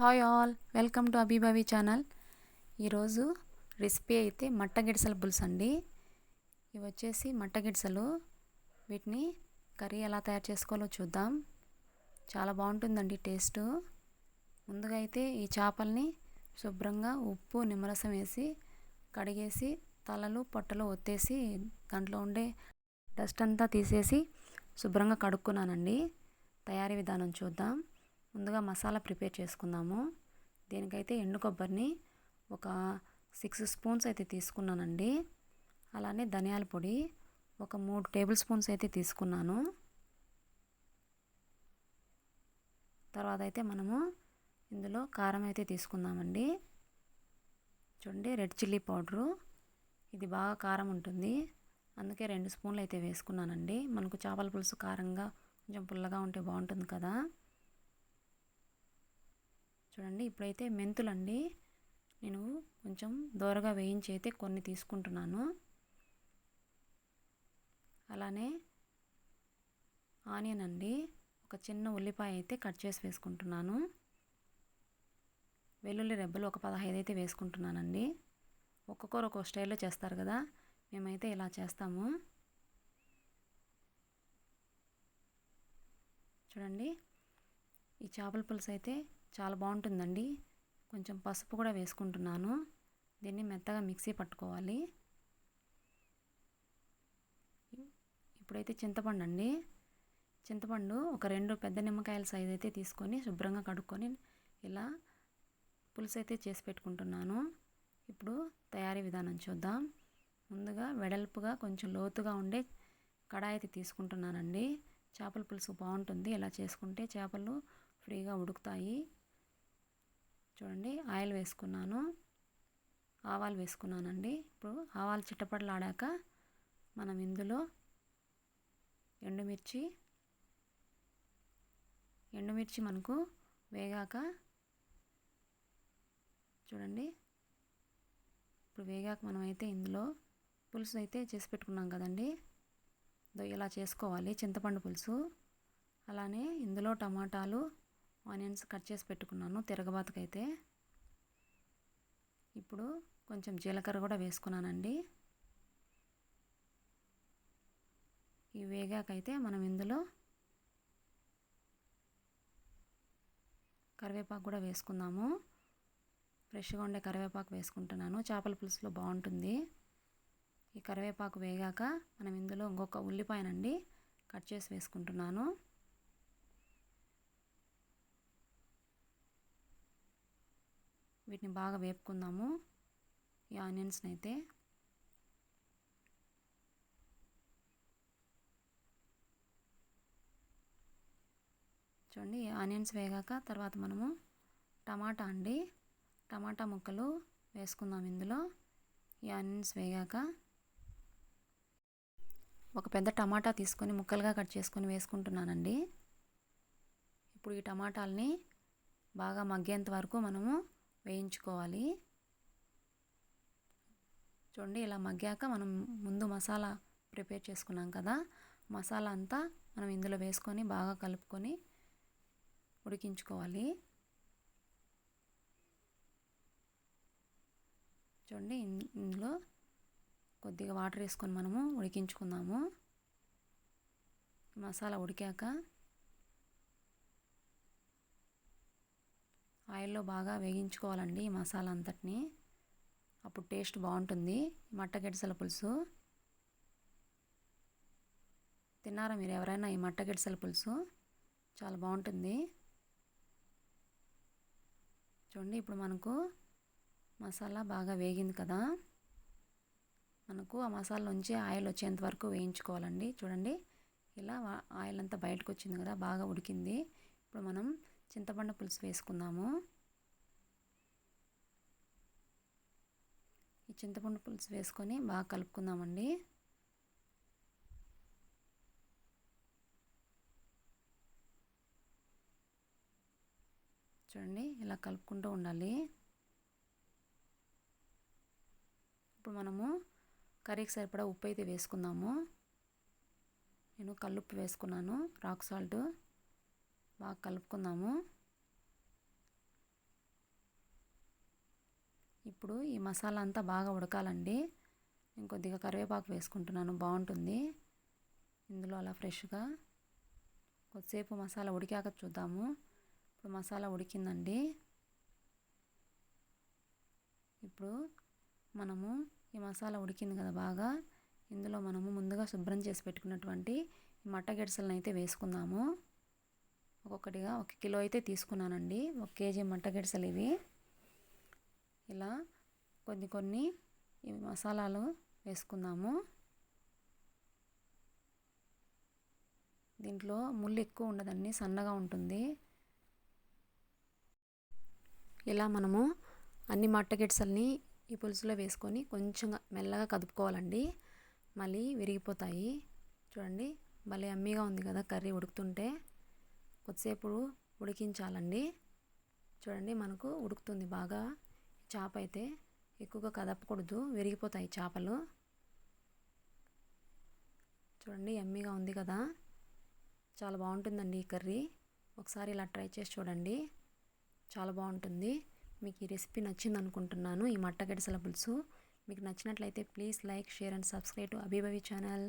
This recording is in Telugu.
హాయ్ ఆల్ వెల్కమ్ టు అబీబాబీ ఛానల్ ఈరోజు రెసిపీ అయితే మట్టగిడిసల పులుసు అండి. ఇవి వచ్చేసి మట్టగిడిసలు. వీటిని కర్రీ ఎలా తయారు చేసుకోవాలో చూద్దాం. చాలా బాగుంటుందండి టేస్ట్. ముందుగా అయితే ఈ చేపల్ని శుభ్రంగా ఉప్పు నిమ్మరసం వేసి కడిగేసి తలలు పొట్టలు ఒత్తేసి దాంట్లో ఉండే డస్ట్ అంతా తీసేసి శుభ్రంగా కడుక్కున్నానండి. తయారీ విధానం చూద్దాం. ముందుగా మసాలా ప్రిపేర్ చేసుకుందాము. దీనికైతే ఎండు కొబ్బరిని ఒక సిక్స్ స్పూన్స్ అయితే తీసుకున్నానండి. అలానే ధనియాల పొడి ఒక మూడు టేబుల్ స్పూన్స్ అయితే తీసుకున్నాను. తర్వాత అయితే మనము ఇందులో కారం అయితే తీసుకుందామండి. చూడండి రెడ్ చిల్లీ పౌడరు. ఇది బాగా కారం ఉంటుంది. అందుకే రెండు స్పూన్లు అయితే వేసుకున్నానండి. మనకు చేపల పులుసు కారంగా కొంచెం పుల్లగా ఉంటే బాగుంటుంది కదా. చూడండి ఇప్పుడైతే మెంతులండి. నేను కొంచెం దోరగా వేయించి అయితే కొన్ని తీసుకుంటున్నాను. అలానే ఆనియన్ అండి. ఒక చిన్న ఉల్లిపాయ అయితే కట్ చేసి వేసుకుంటున్నాను. వెల్లుల్లి రెబ్బలు ఒక పదహైదు అయితే వేసుకుంటున్నానండి. ఒక్కొక్కరు ఒక్కొక్క స్టైల్లో చేస్తారు కదా మేమైతే ఇలా చేస్తాము. చూడండి ఈ చేపల పులుసు అయితే చాలా బాగుంటుందండి. కొంచెం పసుపు కూడా వేసుకుంటున్నాను. దీన్ని మెత్తగా మిక్సీ పట్టుకోవాలి. ఇప్పుడైతే చింతపండు అండి. చింతపండు ఒక రెండు పెద్ద నిమ్మకాయల సైజు అయితే తీసుకొని శుభ్రంగా కడుక్కొని ఇలా పులుసు అయితే చేసి పెట్టుకుంటున్నాను. ఇప్పుడు తయారీ విధానం చూద్దాం. ముందుగా వెడల్పుగా కొంచెం లోతుగా ఉండే కడాయి అయితే తీసుకుంటున్నానండి. చేపల పులుసు బాగుంటుంది. ఇలా చేసుకుంటే చేపలు ఫ్రీగా ఉడుకుతాయి. చూడండి ఆయిల్ వేసుకున్నాను. ఆవాలు వేసుకున్నానండి. ఇప్పుడు ఆవాలు చిట్టపడలాడాక మనం ఇందులో ఎండుమిర్చి ఎండుమిర్చి మనకు వేగాక చూడండి. ఇప్పుడు వేగాక మనం అయితే ఇందులో పులుసు అయితే చేసి పెట్టుకున్నాం కదండి. ఇలా చేసుకోవాలి చింతపండు పులుసు. అలానే ఇందులో టమాటాలు ఆనియన్స్ కట్ చేసి పెట్టుకున్నాను తిరగబాతకైతే. ఇప్పుడు కొంచెం జీలకర్ర కూడా వేసుకున్నానండి. ఈ వేగాకైతే మనం ఇందులో కరివేపాకు కూడా వేసుకుందాము. ఫ్రెష్గా ఉండే కరివేపాకు వేసుకుంటున్నాను. చేపల పులుసులో బాగుంటుంది. ఈ కరివేపాకు వేగాక మనం ఇందులో ఇంకొక ఉల్లిపాయనండి కట్ చేసి వేసుకుంటున్నాను. వీటిని బాగా వేపుకుందాము. ఈ ఆనియన్స్ని అయితే చూడండి ఆనియన్స్ వేగాక తర్వాత మనము టమాటా అండి. టమాటా ముక్కలు వేసుకుందాం ఇందులో. ఈ ఆనియన్స్ వేగాక. ఒక పెద్ద టమాటా తీసుకొని ముక్కలుగా కట్ చేసుకొని వేసుకుంటున్నానండి. ఇప్పుడు ఈ టమాటాలని బాగా మగ్గేంత వరకు మనము వేయించుకోవాలి. చూడండి ఇలా మగ్గాక మనం ముందు మసాలా ప్రిపేర్ చేసుకున్నాం కదా మసాలా అంతా మనం ఇందులో వేసుకొని బాగా కలుపుకొని ఉడికించుకోవాలి. చూడండి ఇందులో కొద్దిగా వాటర్ వేసుకొని మనము ఉడికించుకుందాము. మసాలా ఉడికాక ఆయిల్లో బాగా వేగించుకోవాలండి ఈ మసాలా అంతటిని అప్పుడు టేస్ట్ బాగుంటుంది. మట్టగెడ్సల పులుసు. తిన్నారా మీరు ఎవరైనా ఈ మట్టగెడ్సల పులుసు? చాలా బాగుంటుంది. చూడండి ఇప్పుడు మనకు మసాలా బాగా వేగింది కదా. మనకు ఆ మసాలా నుంచి ఆయిల్ వచ్చేంత వరకు వేయించుకోవాలండి. చూడండి ఇలా ఆయిల్ అంతా బయటకు వచ్చింది కదా బాగా ఉడికింది. ఇప్పుడు మనం చింతపండు పులుసు వేసుకుందాము. ఈ చింతపండు పులుసు వేసుకొని బాగా కలుపుకుందామండి. చూడండి ఇలా కలుపుకుంటూ ఉండాలి. ఇప్పుడు మనము కర్రీకి సరిపడా ఉప్పు అయితే వేసుకుందాము. నేను కల్లుప్పు వేసుకున్నాను రాక్ సాల్ట్. బాగా కలుపుకుందాము. ఇప్పుడు ఈ మసాలా అంతా బాగా ఉడకాలండి. నేను కొద్దిగా కరివేపాకు వేసుకుంటున్నాను బాగుంటుంది. ఇందులో అలా ఫ్రెష్గా కొద్దిసేపు మసాలా ఉడికాక చూద్దాము. ఇప్పుడు మసాలా ఉడికిందండి. ఇప్పుడు మనము ఈ మసాలా ఉడికింది కదా బాగా ఇందులో మనము ముందుగా శుభ్రం చేసి పెట్టుకున్నటువంటి మట్ట గిడసలను అయితే వేసుకుందాము. ఒక్కొక్కటిగా ఒక కిలో అయితే తీసుకున్నానండి. ఒక కేజీ మంటగిడసలు ఇవి. ఇలా కొన్ని కొన్ని మసాలాలు వేసుకుందాము. దీంట్లో ముళ్ళు ఎక్కువ ఉండదండి సన్నగా ఉంటుంది. ఇలా మనము అన్ని మట్టగిడ్సల్ని ఈ పులుసులో వేసుకొని కొంచెం మెల్లగా కదుపుకోవాలండి. మళ్ళీ విరిగిపోతాయి. చూడండి భలే అమ్మీగా ఉంది కదా కర్రీ ఉడుకుతుంటే. కొద్దిసేపు ఉడికించాలండి. చూడండి మనకు ఉడుకుతుంది బాగా. చేప అయితే ఎక్కువగా కదపకూడదు విరిగిపోతాయి చేపలు. చూడండి ఎమ్మీగా ఉంది కదా. చాలా బాగుంటుందండి ఈ కర్రీ. ఒకసారి ఇలా ట్రై చేసి చూడండి. చాలా బాగుంటుంది. మీకు ఈ రెసిపీ నచ్చింది అనుకుంటున్నాను ఈ మట్టగడిసల పులుసు మీకు నచ్చినట్లయితే please like share and subscribe to అభిభవి channel.